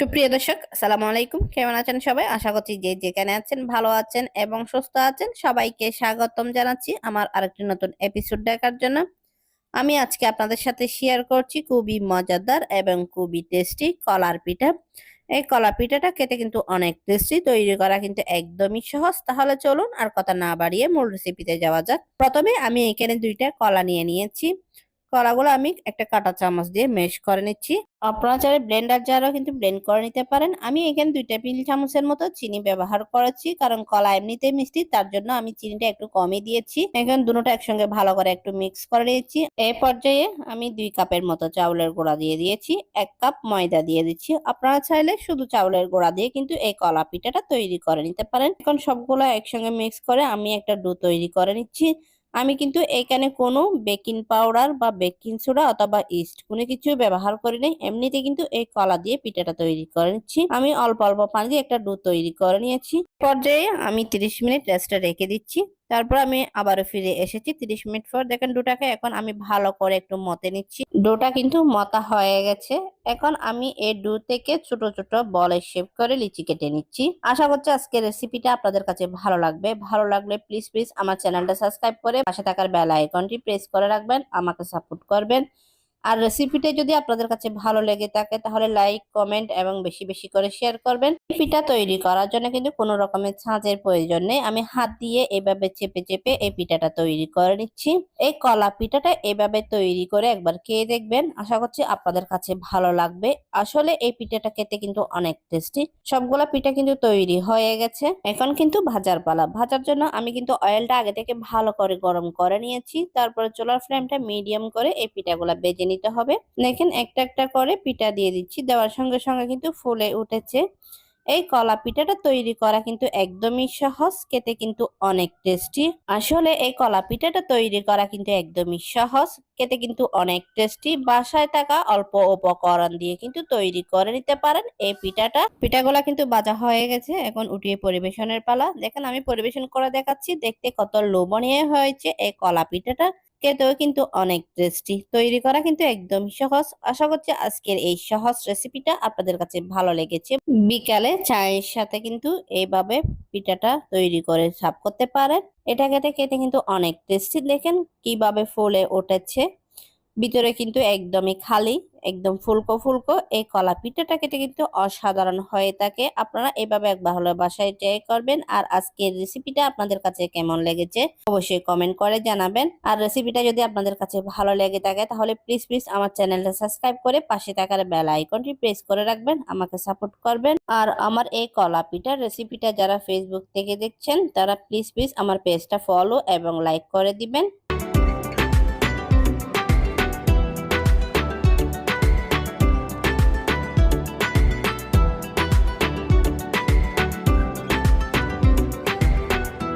সুপ্রিয় দর্শক, আসসালামু আলাইকুম। কেমন আছেন সবাই? আশা করছি যে যেখানে আছেন, ভালো আছেন এবং সুস্থ আছেন, সবাইকে স্বাগতম জানাচ্ছি আমার আরেকটি নতুন এপিসোড দেখার জন্য। আমি আজকে আপনাদের সাথে শেয়ার করছি খুবই মজাদার এবং খুবই টেস্টি কলার পিঠা। এই কলা পিঠাটা খেতে কিন্তু অনেক টেস্টি তৈরি করা কিন্তু একদমই সহজ। তাহলে চলুন আর কথা না বাড়িয়ে মূল রেসিপিতে যাওয়া যাক। প্রথমে আমি এখানে দুইটা কলা নিয়ে নিয়েছি। কলাগুলো আমি একটা কাঁটা চামচ দিয়ে মেশ করে নিচ্ছি। আপনারা চাইলে ব্লেন্ডার জারও কিন্তু ব্লেন্ড করে নিতে পারেন। আমি এখানে দুই টেবিল চামচের মতো চিনি ব্যবহার করেছি, কারণ কলা এমনিতেই মিষ্টি, তার জন্য আমি চিনিটা একটু কমই দিয়েছি। এখানে দুটোটা একসঙ্গে ভালো করে একটু মিক্স করে নিয়েছি। এই পর্যায়ে আমি দুই কাপের মতো চাউলের গুঁড়া দিয়ে দিয়েছি, এক কাপ ময়দা দিয়ে দিচ্ছি। আপনারা চাইলে শুধু চাউলের গুঁড়া দিয়ে কিন্তু এই কলা পিঠাটা তৈরি করে নিতে পারেন। এখন সবগুলো একসঙ্গে মিক্স করে আমি একটা ডো তৈরি করে নিচ্ছি। আমি কিন্তু এখানে কোনো বেকিং পাউডার বা বেকিং সোডা অথবা ইস্ট কোনো কিছু ব্যবহার করি নাই। এমনিতে কিন্তু এই কলা দিয়ে পিঠাটা তৈরি করে নিচ্ছি। আমি অল্প অল্প পানি দিয়ে একটা ডো তৈরি করে নিয়েছি। পর্যায়ে আমি 30 মিনিট রেস্টে রেখে দিচ্ছি। তারপর আমি আবারও ফিরে এসেছি। 30 মিনিট পর দেখেন ডোটাকে এখন আমি ভালো করে একটু মতে নিচ্ছি। ডোটা কিন্তু মতা হয়ে গেছে। এখন আমি এই ডু থেকে ছোট ছোট বলে শেপ করে লিচি কেটে নিচ্ছি। আশা করছি আজকের রেসিপিটা আপনাদের কাছে ভালো লাগবে। ভালো লাগলে প্লিজ প্লিজ আমার চ্যানেলটা সাবস্ক্রাইব করে পাশে থাকার বেল আইকনটি প্রেস করে রাখবেন, আমাকে সাপোর্ট করবেন। আর রেসিপিটা যদি আপনাদের কাছে ভালো লেগে থাকে, তাহলে লাইক কমেন্ট এবং বেশি বেশি করে শেয়ার করবেন। পিঠা তৈরি করার জন্য কিন্তু কোনো রকমের ছাঁচের প্রয়োজন নেই। আমি হাত দিয়ে এভাবে চেপে চেপে এই পিঠাটা তৈরি করে নিচ্ছি। এই কলা পিঠাটা এভাবে তৈরি করে একবার খেয়ে দেখবেন। আশা করছি আপনাদের কাছে ভালো লাগবে। আসলে এই পিঠাটা খেতে কিন্তু অনেক টেস্টি সবগুলা পিঠা কিন্তু তৈরি হয়ে গেছে। এখন কিন্তু ভাজার পালা। ভাজার জন্য আমি কিন্তু অয়েলটা আগে থেকে ভালো করে গরম করে নিয়েছি। তারপরে চুলার ফ্লেমটা মিডিয়াম করে এই পিঠাগুলা বেজে নিতে হবে। দেখেন একটা একটা করে পিঠা দিয়ে দিচ্ছি। দেওয়ার সঙ্গে সঙ্গে কিন্তু ফুলে উঠেছে। এই কলা পিঠাটা তৈরি করা কিন্তু একদমই সহজ, খেতে কিন্তু অনেক টেস্টি। আসলে এই কলা পিঠাটা তৈরি করা কিন্তু একদমই সহজ, খেতে কিন্তু অনেক টেস্টি। বাসায় থাকা অল্প উপকরণ দিয়ে কিন্তু তৈরি করে নিতে পারেন এই পিঠাটা। পিঠাগুলা কিন্তু বাজা হয়ে গেছে, এখন উঠিয়ে পরিবেশনের পালা। দেখেন আমি পরিবেশন করে দেখাচ্ছি, দেখতে কত লোভনীয় হয়েছে এই কলা পিঠাটা। খেতেও কিন্তু অনেক টেস্টি তৈরি করা কিন্তু একদম সহজ। আশা করছি আজকের এই সহজ রেসিপিটা আপনাদের কাছে ভালো লেগেছে। বিকালে চায়ের সাথে কিন্তু এইভাবে পিঠাটা তৈরি করে সাফ করতে পারেন। এটা খেতে খেতে কিন্তু অনেক টেস্টি দেখেন কীভাবে ফুলে উঠেছে। ভিতরে কিন্তু একদমই খালি, একদম ফুলকো ফুলকো, এই কলা পিঠাটা খেতে কিন্তু অসাধারণ হয়ে থাকে আপনারা এভাবে একবার হলে বাসায় ট্রাই করবেন আর আজকের রেসিপিটা আপনাদের কাছে কেমন লেগেছে অবশ্যই কমেন্ট করে জানাবেন। আর রেসিপিটা যদি আপনাদের কাছে ভালো লেগে থাকে তাহলে প্লিজ প্লিজ আমার চ্যানেলটা সাবস্ক্রাইব করে পাশে থাকার বেল আইকনটি প্রেস করে রাখবেন, আমাকে সাপোর্ট করবেন। আর আমার এই কলা পিঠার রেসিপিটা যারা ফেসবুক থেকে দেখছেন তারা প্লিজ প্লিজ আমার পেজটা ফলো এবং লাইক করে দিবেন।